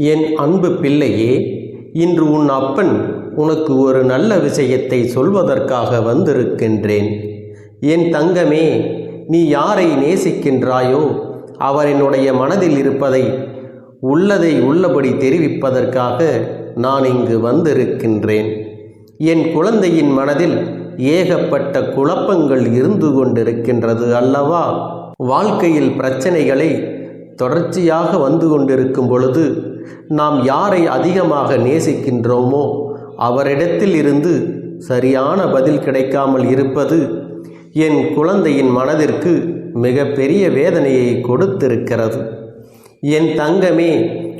என் அன்பு பிள்ளையே இன்று உன் அப்பன் உனக்கு ஒரு நல்ல விஷயத்தை சொல்வதற்காக வந்திருக்கின்றேன். என் தங்கமே நீ யாரை நேசிக்கின்றாயோ அவரினுடைய மனதில் இருப்பதை உள்ளதை உள்ளபடி தெரிவிப்பதற்காக நான் இங்கு வந்திருக்கின்றேன். என் குழந்தையின் மனதில் ஏகப்பட்ட குழப்பங்கள் இருந்து கொண்டிருக்கின்றது அல்லவா? வாழ்க்கையில் பிரச்சனைகளை தொடர்ச்சியாக வந்து கொண்டிருக்கும் பொழுது நாம் யாரை அதிகமாக நேசிக்கின்றோமோ அவரிடத்தில் இருந்து சரியான பதில் கிடைக்காமல் இருப்பது என் குழந்தையின் மனதிற்கு மிகப்பெரிய வேதனையை கொடுத்திருக்கிறது. என் தங்கமே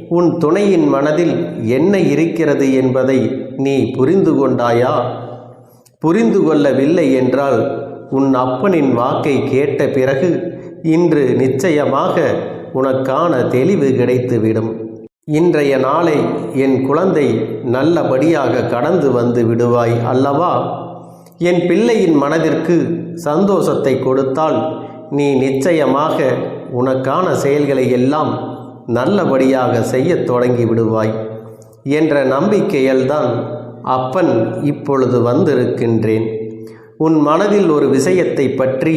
உன் துணையின் மனதில் என்ன இருக்கிறது என்பதை நீ புரிந்து கொண்டாயா? புரிந்து கொள்ளவில்லை என்றால் உன் அப்பனின் வாக்கை கேட்ட பிறகு இன்று நிச்சயமாக உனக்கான தெளிவு கிடைத்துவிடும். இன்றைய நாளை என் குழந்தை நல்லபடியாக கடந்து வந்து விடுவாய் அல்லவா? என் பிள்ளையின் மனதிற்கு சந்தோஷத்தை கொடுத்தால் நீ நிச்சயமாக உனக்கான செயல்களை எல்லாம் நல்லபடியாக செய்யத் தொடங்கி விடுவாய் என்ற நம்பிக்கையில்தான் அப்பன் இப்பொழுது வந்திருக்கின்றேன். உன் மனதில் ஒரு விஷயத்தை பற்றி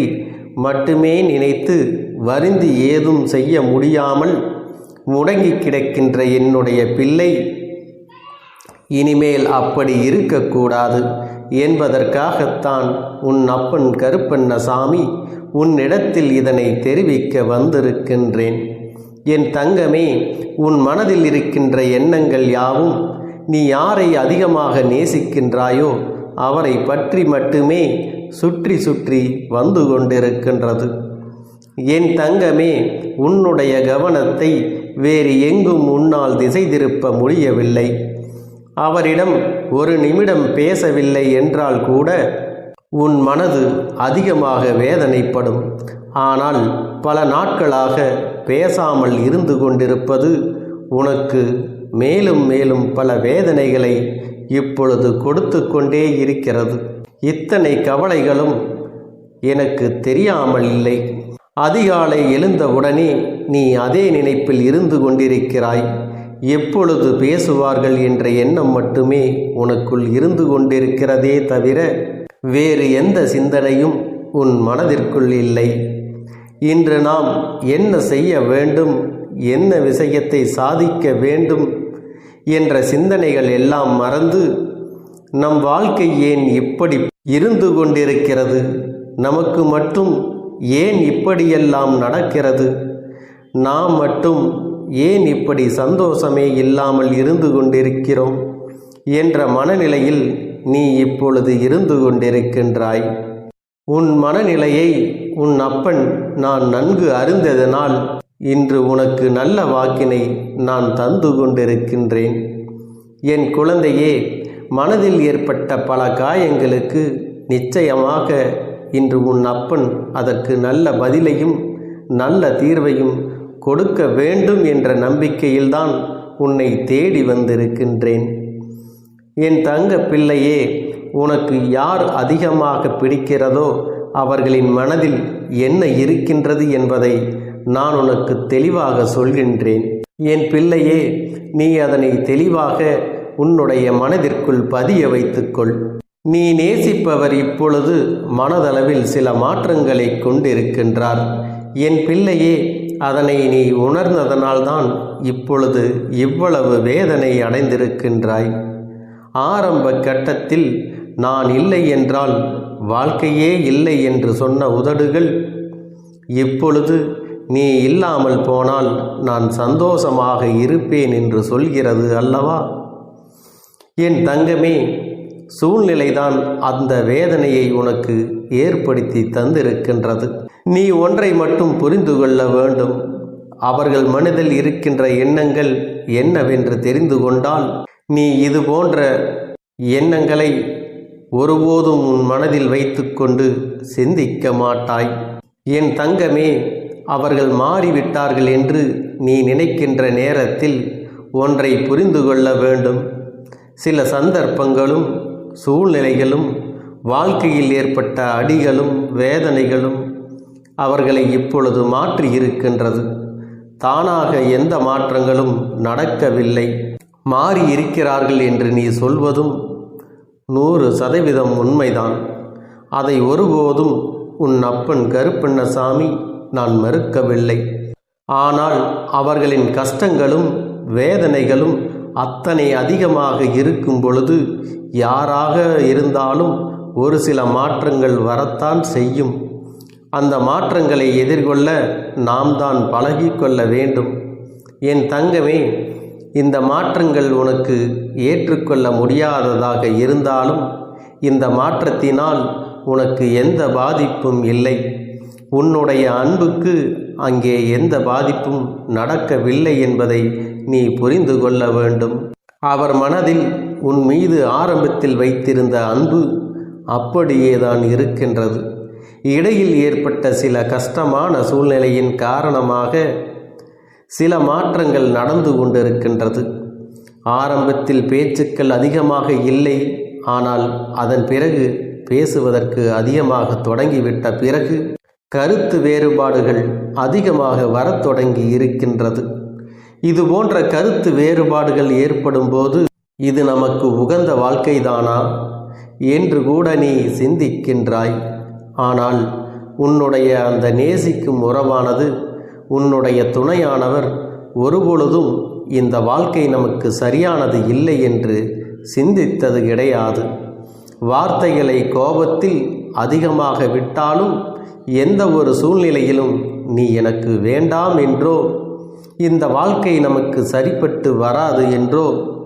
மட்டுமே நினைத்து வருந்தி ஏதும் செய்ய முடியாமல் முடங்கி கிடக்கின்ற என்னுடைய பிள்ளை இனிமேல் அப்படி இருக்கக்கூடாது என்பதற்காகத்தான் உன் அப்பன் கருப்பண்ணசாமி உன்னிடத்தில் இதனை தெரிவிக்க வந்திருக்கின்றேன். என் தங்கமே உன் மனதில் இருக்கின்ற எண்ணங்கள் யாவும் நீ யாரை அதிகமாக நேசிக்கின்றாயோ அவரை பற்றி மட்டுமே சுற்றி சுற்றி வந்து கொண்டிருக்கின்றது. என் தங்கமே உன்னுடைய கவனத்தை வேறு எங்கும் உன்னால் திசை திருப்ப முடியவில்லை. அவரிடம் ஒரு நிமிடம் பேசவில்லை என்றால் கூட உன் மனது அதிகமாக வேதனைப்படும். ஆனால் பல நாட்களாக பேசாமல் இருந்து கொண்டிருப்பது உனக்கு மேலும் மேலும் பல வேதனைகளை இப்பொழுது கொடுத்து கொண்டே இருக்கிறது. இத்தனை கவலைகளும் எனக்கு தெரியாமல் இல்லை. அதிகாலை எழுந்தவுடனே நீ அதே நினைப்பில் இருந்து கொண்டிருக்கிறாய். எப்பொழுது பேசுவார்கள் என்ற எண்ணம் மட்டுமே உனக்குள் இருந்து கொண்டிருக்கிறதே தவிர வேறு எந்த சிந்தனையும் உன் மனதிற்குள் இல்லை. இன்று நாம் என்ன செய்ய வேண்டும் என்ன விஷயத்தை சாதிக்க வேண்டும் என்ற சிந்தனைகள் எல்லாம் மறந்து நம் வாழ்க்கை ஏன் இப்படி இருந்து கொண்டிருக்கிறது? நமக்கு மட்டும் ஏன் இப்படியெல்லாம் நடக்கிறது? நாம் மட்டும் ஏன் இப்படி சந்தோஷமே இல்லாமல் இருந்து கொண்டிருக்கிறோம்? என்ற மனநிலையில் நீ இப்பொழுது இருந்து கொண்டிருக்கின்றாய். உன் மனநிலையை உன் அப்பன் நான் நன்கு அறிந்ததனால் இன்று உனக்கு நல்ல வாக்கினை நான் தந்து கொண்டிருக்கின்றேன். என் குழந்தையே மனதில் ஏற்பட்ட பல காயங்களுக்கு நிச்சயமாக இன்று உன் அப்பன் அதற்கு நல்ல பதிலையும் நல்ல தீர்வையும் கொடுக்க வேண்டும் என்ற நம்பிக்கையில்தான் உன்னை தேடி வந்திருக்கின்றேன். என் தங்க பிள்ளையே உனக்கு யார் அதிகமாக பிடிக்கிறதோ அவர்களின் மனதில் என்ன இருக்கின்றது என்பதை நான் உனக்கு தெளிவாக சொல்கின்றேன். என் பிள்ளையே நீ அதனை தெளிவாக உன்னுடைய மனதிற்குள் பதிய வைத்துக்கொள். நீ நேசிப்பவர் இப்பொழுது மனதளவில் சில மாற்றங்களை கொண்டிருக்கின்றார். என் பிள்ளையே அதனை நீ உணர்ந்ததனால்தான் இப்பொழுது இவ்வளவு வேதனை அடைந்திருக்கின்றாய். ஆரம்ப கட்டத்தில் நான் இல்லை என்றால் வாழ்க்கையே இல்லை என்று சொன்ன உதடுகள் இப்பொழுது நீ இல்லாமல் போனால் நான் சந்தோஷமாக இருப்பேன் என்று சொல்கிறது அல்லவா? என் தங்கமே சூழ்நிலைதான் அந்த வேதனையை உனக்கு ஏற்படுத்தி தந்திருக்கின்றது. நீ ஒன்றை மட்டும் புரிந்து கொள்ள வேண்டும். அவர்கள் மனதில் இருக்கின்ற எண்ணங்கள் என்னவென்று தெரிந்து கொண்டால் நீ இது போன்ற எண்ணங்களை ஒருபோதும் உன் மனதில் வைத்துக்கொண்டு சிந்திக்க மாட்டாய். என் தங்கமே அவர்கள் மாறிவிட்டார்கள் என்று நீ நினைக்கின்ற நேரத்தில் ஒன்றை புரிந்து கொள்ள வேண்டும். சில சந்தர்ப்பங்களும் சூழ்நிலைகளும் வாழ்க்கையில் ஏற்பட்ட அடிகளும் வேதனைகளும் அவர்களை இப்பொழுது மாற்றி இருக்கின்றது தானாக எந்த மாற்றங்களும் நடக்கவில்லை. மாறி இருக்கிறார்கள் என்று நீ சொல்வதும் நூறு சதவீதம் உண்மைதான். அதை ஒருபோதும் உன் அப்பன் கருப்பண்ணசாமி நான் மறுக்கவில்லை. ஆனால் அவர்களின் கஷ்டங்களும் வேதனைகளும் அத்தனை அதிகமாக இருக்கும் பொழுது யாராக இருந்தாலும் ஒரு சில மாற்றங்கள் வரத்தான் செய்யும். அந்த மாற்றங்களை எதிர்கொள்ள நாம் தான் பழகிக்கொள்ள வேண்டும். என் தங்கமே இந்த மாற்றங்கள் உனக்கு ஏற்றுக்கொள்ள முடியாததாக இருந்தாலும் இந்த மாற்றத்தினால் உனக்கு எந்த பாதிப்பும் இல்லை. உன்னுடைய அன்புக்கு அங்கே எந்த பாதிப்பும் நடக்கவில்லை என்பதை நீ புரிந்து கொள்ள வேண்டும். அவர் மனதில் உன் மீது ஆரம்பத்தில் வைத்திருந்த அன்பு அப்படியேதான் இருக்கின்றது. இடையில் ஏற்பட்ட சில கஷ்டமான சூழ்நிலையின் காரணமாக சில மாற்றங்கள் நடந்து கொண்டிருக்கின்றது. ஆரம்பத்தில் பேச்சுக்கள் அதிகமாக இல்லை ஆனால் அதன் பிறகு பேசுவதற்கு அதிகமாக தொடங்கிவிட்ட பிறகு கருத்து வேறுபாடுகள் அதிகமாக வரத் தொடங்கி இருக்கின்றது. இது போன்ற கருத்து வேறுபாடுகள் ஏற்படும் போது இது நமக்கு உகந்த வாழ்க்கைதானா? என்று கூட நீ சிந்திக்கின்றாய். ஆனால் உன்னுடைய அந்த நேசிக்கும் உறவானது உன்னுடைய துணையானவர் ஒருபொழுதும் இந்த வாழ்க்கை நமக்கு சரியானது இல்லை என்று சிந்தித்தது கிடையாது. வார்த்தைகளை கோபத்தில் அதிகமாக விட்டாலும் எந்த ஒரு சூழ்நிலையிலும் நீ எனக்கு வேண்டாம் என்றோ இந்த வாழ்க்கை நமக்கு சரிப்பட்டு வராது என்றோ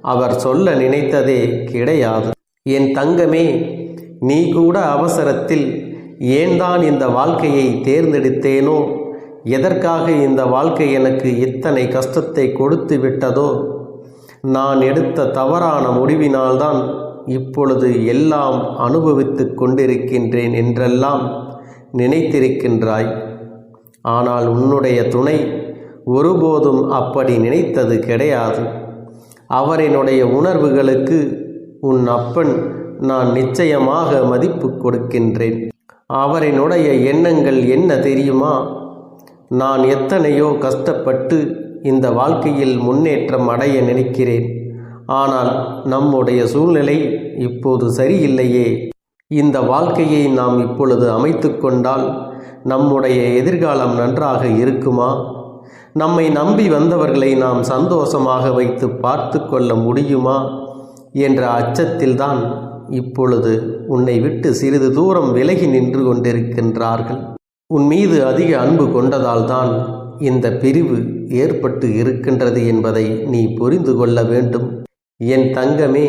அவர் சொல்ல நினைத்ததே கிடையாது. என் தங்கமே நீ கூட அவசரத்தில் ஏன் தான் இந்த வாழ்க்கையை தேர்ந்தெடுத்தேனோ எதற்காக இந்த வாழ்க்கை எனக்கு இத்தனை கஷ்டத்தை கொடுத்து விட்டதோ நான் எடுத்த தவறான முடிவினால்தான் இப்பொழுது எல்லாம் அனுபவித்து கொண்டிருக்கின்றேன் என்றெல்லாம் நினைத்திருக்கின்றாய். ஆனால் உன்னுடைய துணை ஒருபோதும் அப்படி நினைத்தது கிடையாது. அவரினுடைய உணர்வுகளுக்கு உன் அப்பன் நான் நிச்சயமாக மதிப்பு கொடுக்கின்றேன். அவரினுடைய எண்ணங்கள் என்ன தெரியுமா? நான் எத்தனையோ கஷ்டப்பட்டு இந்த வாழ்க்கையில் முன்னேற்றம் அடைய நினைக்கிறேன். ஆனால் நம்முடைய சூழ்நிலை இப்போது சரியில்லையே. இந்த வாழ்க்கையை நாம் இப்பொழுது அமைத்து கொண்டால் நம்முடைய எதிர்காலம் நன்றாக இருக்குமா? நம்மை நம்பி வந்தவர்களை நாம் சந்தோஷமாக வைத்து பார்த்து கொள்ள முடியுமா? என்ற அச்சத்தில்தான் இப்பொழுது உன்னை விட்டு சிறிது தூரம் விலகி நின்று கொண்டிருக்கின்றார்கள். உன் மீது அதிக அன்பு கொண்டதால்தான் இந்த பிரிவு ஏற்பட்டு இருக்கின்றது என்பதை நீ புரிந்து கொள்ள வேண்டும். என் தங்கமே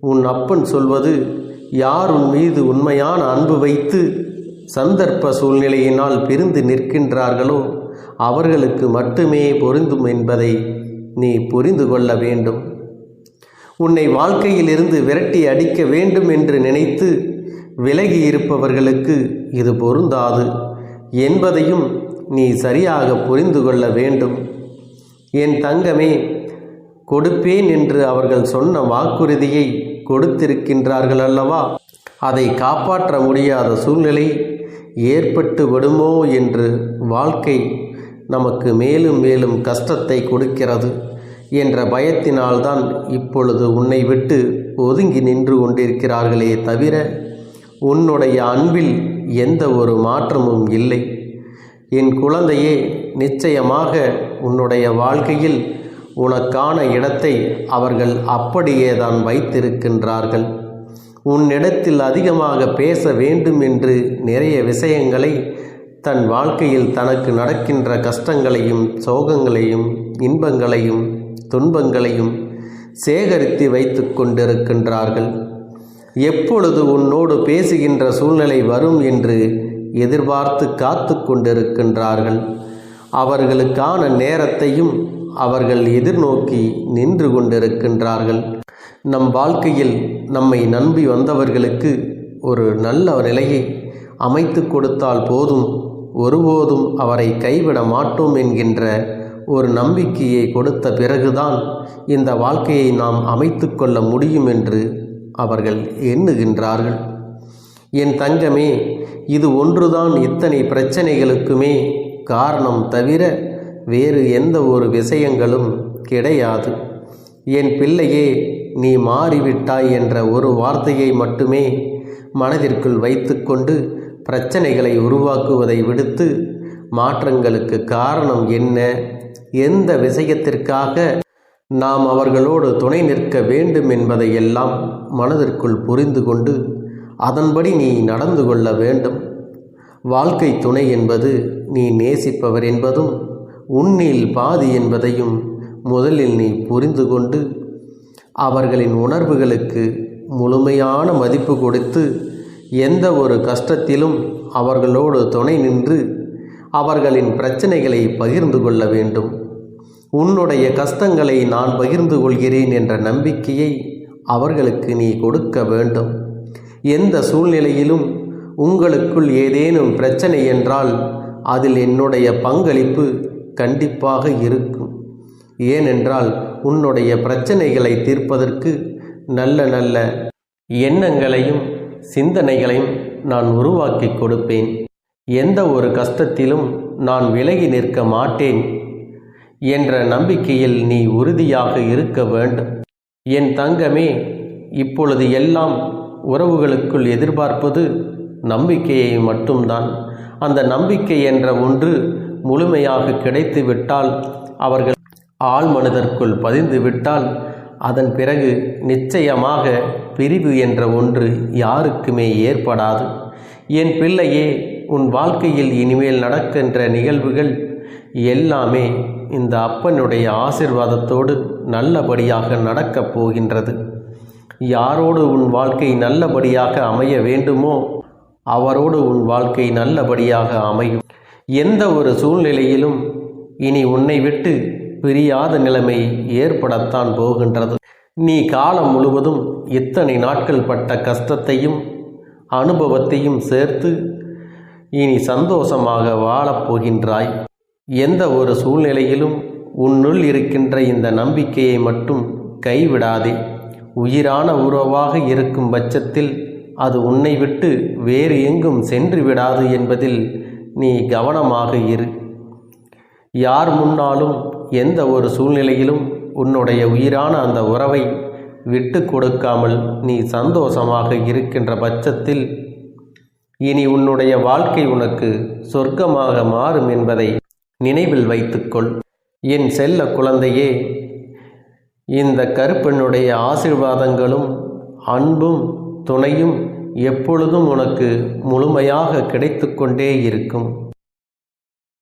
உன் அப்பன் சொல்வது யார் உன் மீது உண்மையான அன்பு வைத்து சந்தர்ப்ப சூழ்நிலையினால் பிரிந்து நிற்கின்றார்களோ அவர்களுக்கு மட்டுமே பொருந்தும் என்பதை நீ புரிந்து கொள்ள வேண்டும். உன்னை வாழ்க்கையிலிருந்து விரட்டி அடிக்க வேண்டும் என்று நினைத்து விலகி இருப்பவர்களுக்கு இது பொருந்தாது என்பதையும் நீ சரியாக புரிந்து கொள்ள வேண்டும். என் தங்கமே கொடுப்பேன் என்று அவர்கள் சொன்ன வாக்குறுதியை கொடுத்திருக்கின்றார்கள் அல்லவா அதை காப்பாற்ற முடியாத சூழ்நிலை ஏற்பட்டு விடுமோ என்று வாழ்க்கை நமக்கு மேலும் மேலும் கஷ்டத்தை கொடுக்கிறது என்ற பயத்தினால்தான் இப்பொழுது உன்னை விட்டு ஒதுங்கி நின்று கொண்டிருக்கிறார்களே தவிர உன்னுடைய அன்பில் எந்த ஒரு மாற்றமும் இல்லை. என் குழந்தையே நிச்சயமாக உன்னுடைய வாழ்க்கையில் உனக்கான இடத்தை அவர்கள் அப்படியே தான் வைத்திருக்கின்றார்கள் உன்னிடத்தில் அதிகமாக பேச வேண்டும் என்று நிறைய விஷயங்களை தன் வாழ்க்கையில் தனக்கு நடக்கின்ற கஷ்டங்களையும் சோகங்களையும் இன்பங்களையும் துன்பங்களையும் சேகரித்து வைத்து கொண்டிருக்கின்றார்கள். எப்பொழுது உன்னோடு பேசுகின்ற சூழ்நிலை வரும் என்று எதிர்பார்த்து காத்து கொண்டிருக்கின்றார்கள். அவர்களுக்கான நேரத்தையும் அவர்கள் எதிர்நோக்கி நின்று கொண்டிருக்கின்றார்கள். நம் வாழ்க்கையில் நம்மை நம்பி வந்தவர்களுக்கு ஒரு நல்ல நிலையை அமைத்து கொடுத்தால் போதும் ஒருபோதும் அவரை கைவிட மாட்டோம் என்கின்ற ஒரு நம்பிக்கையை கொடுத்த பிறகுதான் இந்த வாழ்க்கையை நாம் அமைத்து கொள்ள முடியும் என்று அவர்கள் எண்ணுகின்றார்கள். என் தங்கமே இது ஒன்றுதான் இத்தனை பிரச்சனைகளுக்குமே காரணம் தவிர வேறு எந்த ஒரு விஷயங்களும் கிடையாது. என் பிள்ளையே நீ மாறிவிட்டாய் என்ற ஒரு வார்த்தையை மட்டுமே மனதிற்குள் வைத்துக்கொண்டு பிரச்சனைகளை உருவாக்குவதை விடுத்து மாற்றங்களுக்கு காரணம் என்ன? எந்த விஷயத்திற்காக நாம் அவர்களோடு துணை நிற்க வேண்டும் என்பதையெல்லாம் மனதிற்குள் புரிந்து கொண்டு அதன்படி நீ நடந்து கொள்ள வேண்டும். வாழ்க்கை துணை என்பது நீ நேசிப்பவர் என்பதும் உன்னில் பாதி என்பதையும் முதலில் நீ புரிந்து கொண்டு அவர்களின் உணர்வுகளுக்கு முழுமையான மதிப்பு கொடுத்து எந்த ஒரு கஷ்டத்திலும் அவர்களோடு துணை நின்று அவர்களின் பிரச்சனைகளை பகிர்ந்து கொள்ள வேண்டும். உன்னுடைய கஷ்டங்களை நான் பகிர்ந்து கொள்கிறேன் என்ற நம்பிக்கையை அவர்களுக்கு நீ கொடுக்க வேண்டும். எந்த சூழ்நிலையிலும் உங்களுக்குள் ஏதேனும் பிரச்சனை என்றால் அதில் என்னுடைய பங்களிப்பு கண்டிப்பாக இருக்கும். ஏனென்றால் உன்னுடைய பிரச்சனைகளை தீர்ப்பதற்கு நல்ல நல்ல எண்ணங்களையும் சிந்தனைகளையும் நான் உருவாக்கி கொடுப்பேன். எந்த ஒரு கஷ்டத்திலும் நான் விலகி நிற்க மாட்டேன் என்ற நம்பிக்கையில் நீ உறுதியாக இருக்க வேண்டும். என் தங்கமே இப்பொழுது எல்லாம் உறவுகளுக்குள் எதிர்பார்ப்பது நம்பிக்கையை மட்டும்தான். அந்த நம்பிக்கை என்ற ஒன்று முழுமையாக கிடைத்துவிட்டால் அவர்கள் ஆள் மனதிற்குள் பதிந்து விட்டால் அதன் பிறகு நிச்சயமாக பிரிவு என்ற ஒன்று யாருக்குமே ஏற்படாது. என் பிள்ளையே உன் வாழ்க்கையில் இனிமேல் நடக்கின்ற நிகழ்வுகள் எல்லாமே இந்த அப்பனுடைய ஆசிர்வாதத்தோடு நல்லபடியாக நடக்கப் போகின்றது. யாரோடு உன் வாழ்க்கை நல்லபடியாக அமைய வேண்டுமோ அவரோடு உன் வாழ்க்கை நல்லபடியாக அமையும். எந்த ஒரு சூழ்நிலையிலும் இனி உன்னை விட்டு பிரியாத நிலைமை ஏற்படத்தான் போகின்றது. நீ காலம் முழுவதும் இத்தனை நாட்கள் பட்ட கஷ்டத்தையும் அனுபவத்தையும் சேர்த்து இனி சந்தோஷமாக வாழப்போகின்றாய் எந்த ஒரு சூழ்நிலையிலும் உன்னுள் இருக்கின்ற இந்த நம்பிக்கையை மட்டும் கைவிடாதே. உயிரான உறவாக இருக்கும் பட்சத்தில் அது உன்னை விட்டு வேறு எங்கும் சென்று விடாது என்பதில் நீ கவனமாக இரு. யார் முன்னாலும் எந்த ஒரு சூழ்நிலையிலும் உன்னுடைய உயிரான அந்த உறவை விட்டு கொடுக்காமல் நீ சந்தோஷமாக இருக்கின்ற பட்சத்தில் இனி உன்னுடைய வாழ்க்கை உனக்கு சொர்க்கமாக மாறும் என்பதை நினைவில் வைத்துக்கொள். என் செல்ல குழந்தையே இந்த கருப்பெண்ணுடைய ஆசீர்வாதங்களும் அன்பும் துணையும் எப்பொழுதும் உனக்கு முழுமையாக கிடைத்து கொண்டே இருக்கும்.